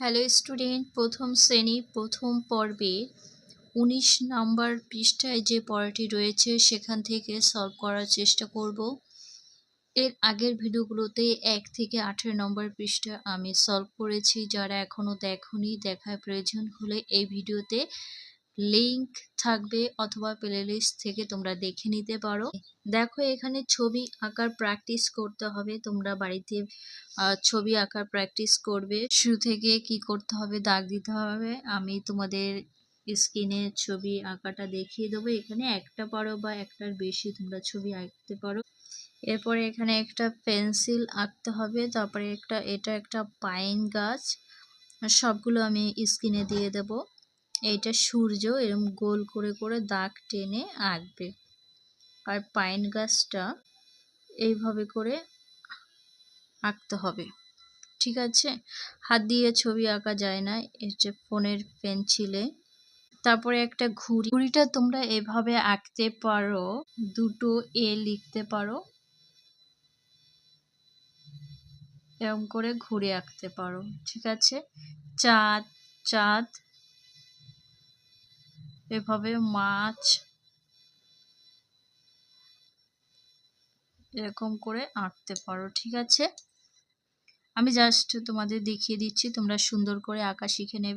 Hello student প্রথম শ্রেণি, প্রথম পর্বে উনিশ নাম্বার পৃষ্ঠায় যে পড়াটি রয়েছে, সেখান থেকে সলভ করার চেষ্টা করব। এর আগের ভিডিওগুলোতে এক থেকে আঠেরো নম্বর পৃষ্ঠা আমি সলভ করেছি। যারা এখনও দেখনি, দেখার প্রয়োজন হলে এই ভিডিওতে লিংক থাকবে অথবা প্লেলিস্ট থেকে তোমরা দেখে নিতে পারো। দেখো, এখানে ছবি আঁকার প্র্যাকটিস করতে হবে। তোমরা বাড়িতে ছবি আঁকার প্র্যাকটিস করবে। শুরু থেকে কি করতে হবে, দাগ দিতে হবে। আমি তোমাদের স্ক্রিনে ছবি আঁকাটা দেখিয়ে দেবো। এখানে একটা পারো বা একটার বেশি তোমরা ছবি আঁকতে পারো। এরপরে এখানে একটা পেন্সিল আঁকতে হবে। তারপরে একটা, এটা একটা পাইন গাছ। সবগুলো আমি স্ক্রিনে দিয়ে দেব। এইটা সূর্য এরকম গোল করে করে দাগ টেনে আঁকবে। আর পাইন গাছটা এইভাবে করে আঁকতে হবে। ঠিক আছে? হাত দিয়ে ছবি আঁকা যায় না। এটা ফোনের পেন্সিলে। তারপরে একটা ঘুড়ি। ঘুড়িটা তোমরা এভাবে আঁকতে পারো। দুটো এ লিখতে পারো। এরকম করে ঘুরে আঁকতে পারো। ঠিক আছে? চাঁদ চাঁদ এভাবে মাছ এরকম করে আঁকতে পারো, ঠিক আছে? আমি জাস্ট তোমাদের দেখিয়ে দিচ্ছি, তোমরা সুন্দর করে আঁকা শিখে নেবে।